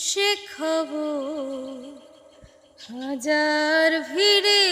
শেখাবো হাজার ভিড়ে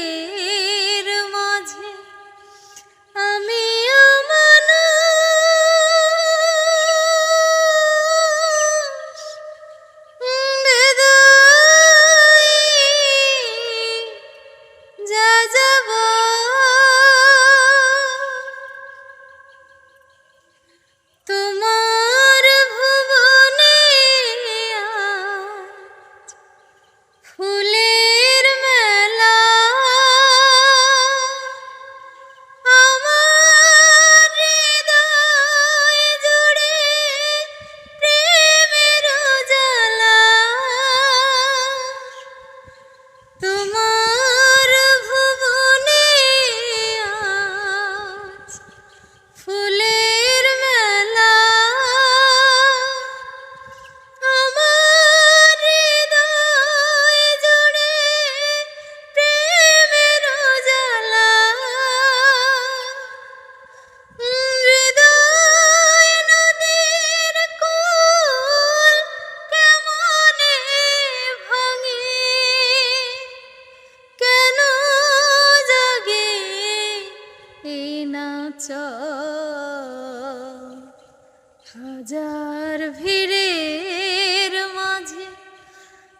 হাজার ভিড়ের মাঝে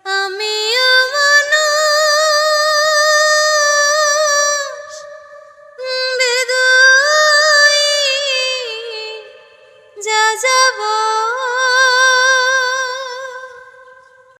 আমি যা যাব